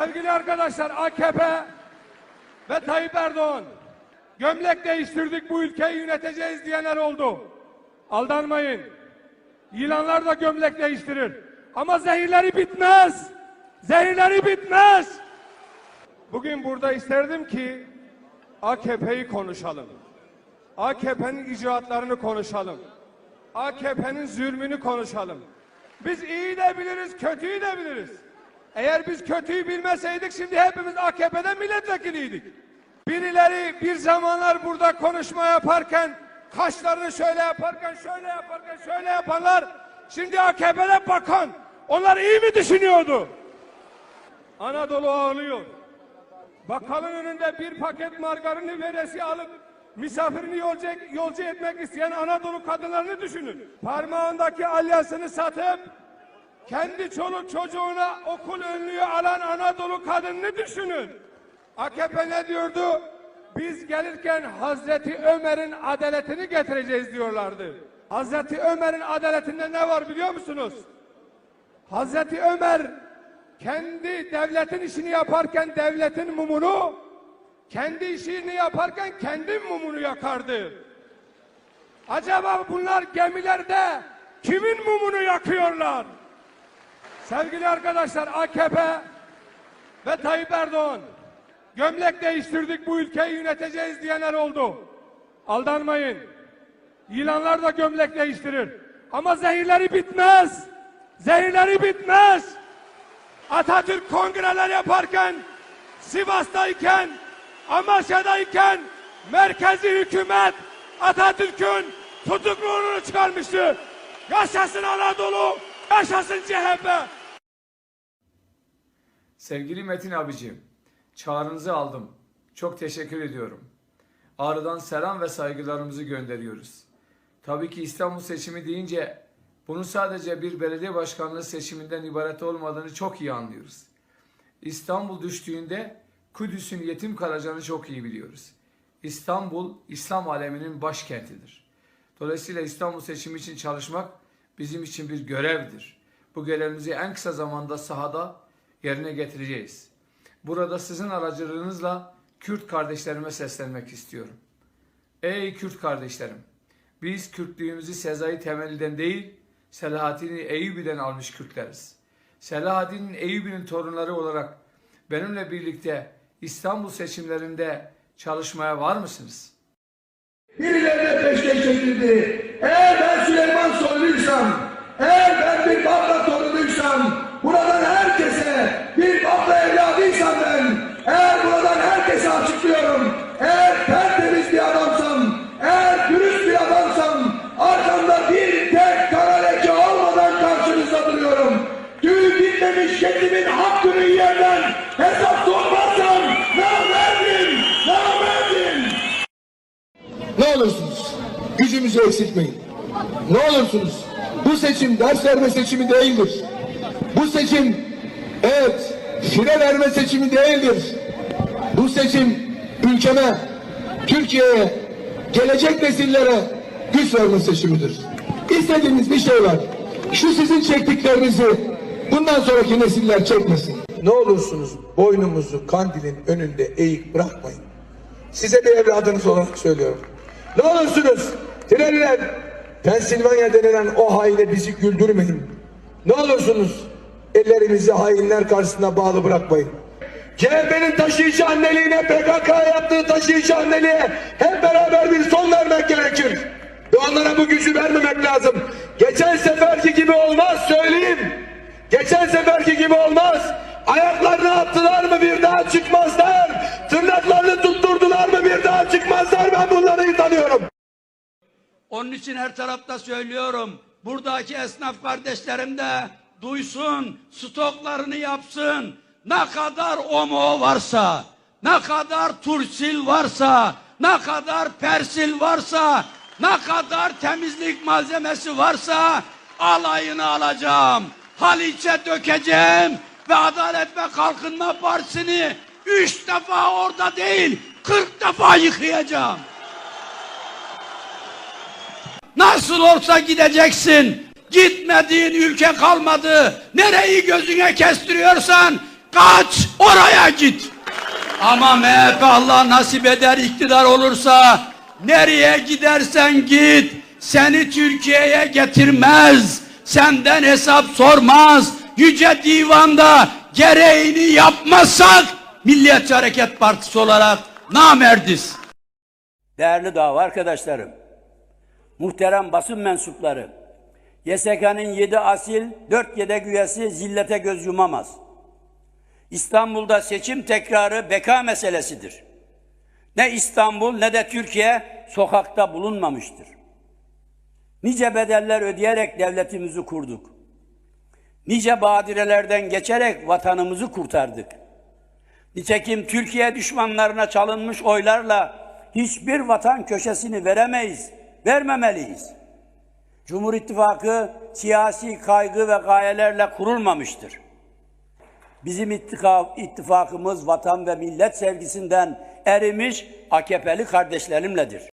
Sevgili arkadaşlar AKP ve Tayyip Erdoğan gömlek değiştirdik bu ülkeyi yöneteceğiz diyenler oldu. Aldanmayın. Yılanlar da gömlek değiştirir. Ama zehirleri bitmez. Zehirleri bitmez. Bugün burada isterdim ki AKP'yi konuşalım. AKP'nin icraatlarını konuşalım. AKP'nin zulmünü konuşalım. Biz iyi de biliriz, kötüyü de biliriz. Eğer biz kötüyü bilmeseydik şimdi hepimiz AKP'den milletvekiliydik. Birileri bir zamanlar burada konuşma yaparken kaşlarını şöyle yaparken şöyle yaparken şöyle yapanlar şimdi AKP'de bakan onlar iyi mi düşünüyordu? Anadolu ağlıyor. Bakkalın önünde bir paket margarini veresi alıp misafirini yolcu, yolcu etmek isteyen Anadolu kadınlarını düşünün. Parmağındaki alyasını satıp kendi çoluk çocuğuna okul önlüğü alan Anadolu kadınını düşünün. AKP ne diyordu? Biz gelirken Hazreti Ömer'in adaletini getireceğiz diyorlardı. Hazreti Ömer'in adaletinde ne var biliyor musunuz? Hazreti Ömer kendi devletin işini yaparken devletin mumunu, kendi işini yaparken kendi mumunu yakardı. Acaba bunlar gemilerde kimin mumunu yakıyorlar? Sevgili arkadaşlar AKP ve Tayyip Erdoğan gömlek değiştirdik bu ülkeyi yöneteceğiz diyenler oldu. Aldanmayın. Yılanlar da gömlek değiştirir. Ama zehirleri bitmez. Zehirleri bitmez. Atatürk kongreler yaparken, Sivas'tayken, Amasya'dayken merkezi hükümet Atatürk'ün tutukluğunu çıkarmıştı. Yaşasın Anadolu, yaşasın CHP. Sevgili Metin abicim, çağrınızı aldım. Çok teşekkür ediyorum. Ağrı'dan selam ve saygılarımızı gönderiyoruz. Tabii ki İstanbul seçimi deyince bunun sadece bir belediye başkanlığı seçiminden ibaret olmadığını çok iyi anlıyoruz. İstanbul düştüğünde Kudüs'ün yetim kalacağını çok iyi biliyoruz. İstanbul, İslam aleminin başkentidir. Dolayısıyla İstanbul seçimi için çalışmak bizim için bir görevdir. Bu görevimizi en kısa zamanda sahada yerine getireceğiz. Burada sizin aracılığınızla Kürt kardeşlerime seslenmek istiyorum. Ey Kürt kardeşlerim! Biz Kürtlüğümüzü Sezai Temeli'den değil, Selahaddin Eyyubi'den almış Kürtleriz. Selahaddin Eyyubi'nin torunları olarak benimle birlikte İstanbul seçimlerinde çalışmaya var mısınız? birilerine peşkeş çekildi. Eğer ben Süleyman Soylu'ysam, eğer ben bir Bafra hesap sormazsam, namerdim, namerdim. Ne olursunuz gücümüzü eksiltmeyin. Ne olursunuz bu seçim ders verme seçimi değildir. Bu seçim evet fire verme seçimi değildir. Bu seçim ülkeme, Türkiye'ye, gelecek nesillere güç verme seçimidir. İstediğimiz bir şey var. Şu sizin çektiklerinizi bundan sonraki nesiller çekmesin. Ne olursunuz boynumuzu kandilin önünde eğik bırakmayın. Size bir evladınız olarak söylüyorum. Ne olursunuz Treliler, Pensilvanya denilen o haine bizi güldürmeyin. Ne olursunuz ellerinizi hainler karşısında bağlı bırakmayın. CHP'nin taşıyıcı anneliğine, PKK yaptığı taşıyıcı anneliğe hep beraber bir son vermek gerekir. Ve onlara bu gücü vermemek lazım. Geçen seferki gibi olmaz söyleyeyim. Geçen seferki gibi olmaz. Ayaklarını attılar mı bir daha çıkmazlar. Tırnaklarını tutturdular mı bir daha çıkmazlar. Ben bunları tanıyorum. Onun için her tarafta söylüyorum. Buradaki esnaf kardeşlerim de duysun, stoklarını yapsın. Ne kadar omo varsa, ne kadar tursil varsa, ne kadar persil varsa, ne kadar temizlik malzemesi varsa alayını alacağım. Haliç'e dökeceğim ve Adalet ve Kalkınma Partisi'ni üç defa orada değil, kırk defa yıkayacağım. Nasıl olsa gideceksin. Gitmediğin ülke kalmadı. Nereyi gözüne kestiriyorsan Kaç oraya git. Ama MHP Allah nasip eder iktidar olursa nereye gidersen git seni Türkiye'ye getirmez. Senden hesap sormaz. Yüce Divan'da gereğini yapmazsak Milliyetçi Hareket Partisi olarak namerdiz. Değerli dava arkadaşlarım, muhterem basın mensupları, YSK'nın yedi asil, dört yedek üyesi zillete göz yumamaz. İstanbul'da seçim tekrarı beka meselesidir. Ne İstanbul ne de Türkiye sokakta bulunmamıştır. Nice bedeller ödeyerek devletimizi kurduk. Nice badirelerden geçerek vatanımızı kurtardık. Nitekim Türkiye düşmanlarına çalınmış oylarla hiçbir vatan köşesini veremeyiz, vermemeliyiz. Cumhur İttifakı siyasi kaygı ve gayelerle kurulmamıştır. Bizim ittifakımız vatan ve millet sevgisinden erimiş AKP'li kardeşlerimledir.